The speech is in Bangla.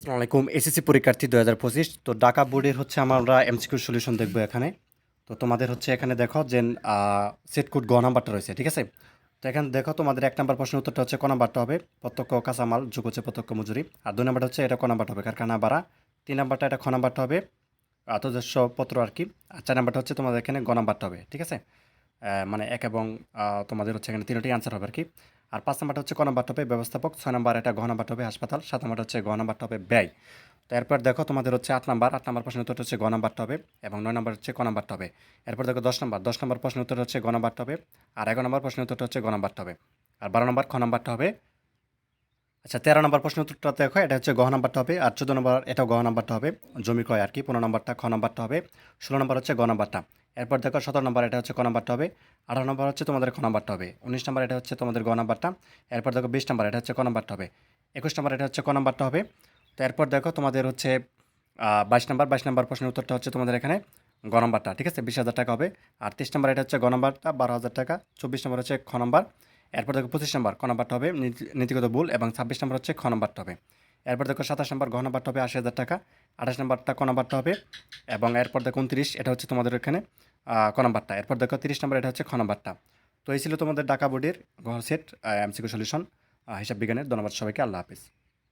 আসসালামাইকুম এসএসসি পরীক্ষার্থী দু হাজার পঁচিশ। তো ঢাকা বোর্ডের হচ্ছে আমরা এমসিকিউ সলিউশন দেখব এখানে। তো তোমাদের হচ্ছে এখানে দেখো যে সেট কোড গ নাম্বারটা রয়েছে, ঠিক আছে? তো এখানে দেখো তোমাদের এক নাম্বার প্রশ্নের উত্তরটা হচ্ছে ক নাম্বারটা হবে? প্রত্যক্ষ কাঁচামাল যোগ হচ্ছে প্রত্যক্ষ মজুরি। আর দুই নাম্বারটা হচ্ছে এটা ক নাম্বারটা হবে? কারখানা ভাড়া। তিন নাম্বারটা এটা খ নাম্বারটা হবে? আতজস্ব পত্র আর কি। আর চার নাম্বারটা হচ্ছে তোমাদের এখানে গ নাম্বারটা হবে, ঠিক আছে? মানে এক এবং তোমাদের হচ্ছে এখানে তিনটি আনসার হবে আর কি। আর পাঁচ নাম্বারটা হচ্ছে ক নাম্বারটা হবে ব্যবস্থাপক, ছয় নাম্বার এটা ঘ নাম্বারটা হবে হাসপাতাল, সাত নাম্বারটা হচ্ছে গ নাম্বারটা হবে ব্যয়। তো এরপর দেখো তোমাদের হচ্ছে আট নাম্বার আট নাম্বার প্রশ্নের উত্তর হচ্ছে গ নাম্বারটা হবে এবং নয় নাম্বার হচ্ছে ক নাম্বারটা হবে এরপর দেখো দশ নাম্বার দশ নাম্বার প্রশ্নের উত্তর হচ্ছে গ নাম্বারটা হবে আর এগারো নাম্বার প্রশ্নের উত্তরটা হচ্ছে গ নাম্বারটা হবে আর বারো নাম্বার খ নাম্বারটা হবে আচ্ছা তেরো নম্বর প্রশ্ন উত্তরটা দেখো, এটা হচ্ছে গহ নাম্বারটা হবে আর চোদ্দ নম্বর এটাও গহ নাম্বারটা হবে জমি কয় আর কি, পনেরো নম্বরটা খ নাম্বারটা হবে ষোলো নম্বর হচ্ছে গ নাম্বারটা। এরপর দেখো সতেরো নম্বর, এটা হচ্ছে ক নাম্বারটা হবে। আঠারো নম্বর হচ্ছে তোমাদের খ নাম্বারটা হবে। উনিশ নম্বর, এটা হচ্ছে তোমাদের গ নাম্বারটা। এরপর দেখো বিশ নম্বর, এটা হচ্ছে ক নাম্বারটা হবে। একুশ নম্বর, এটা হচ্ছে ক নাম্বারটা হবে। তো এরপর দেখো তোমাদের হচ্ছে বাইশ নম্বর বাইশ নম্বর প্রশ্নের উত্তরটা হচ্ছে তোমাদের এখানে গ নাম্বারটা, ঠিক আছে? বিশ হাজার টাকা হবে। আর তেইশ নম্বর, এটা হচ্ছে গ নাম্বারটা, বারো হাজার টাকা। চব্বিশ নম্বর হচ্ছে খ নাম্বার। এরপর দেখো পঁচিশ নম্বর, ক নাম্বারটা হবে নীতি- নীতিগত ভুল এবং ছাব্বিশ নম্বর হচ্ছে খ নাম্বারটা হবে। এরপর দেখো সাতাশ নম্বর ঘ নাম্বারটা হবে আশি হাজার টাকা। আঠাশ নম্বরটা ক নাম্বারটা হবে এবং এরপর দেখো উনত্রিশ, এটা হচ্ছে তোমাদের এখানে ক নাম্বারটা? এরপর দেখো তিরিশ নম্বর, এটা হচ্ছে খ নাম্বারটা। তো এই ছিল তোমাদের ডাকা বোর্ডের ঘর সেট এমসিকিউ সলিউশন হিসাব বিজ্ঞানের। ধন্যবাদ সবাইকে, আল্লাহ হাফিজ।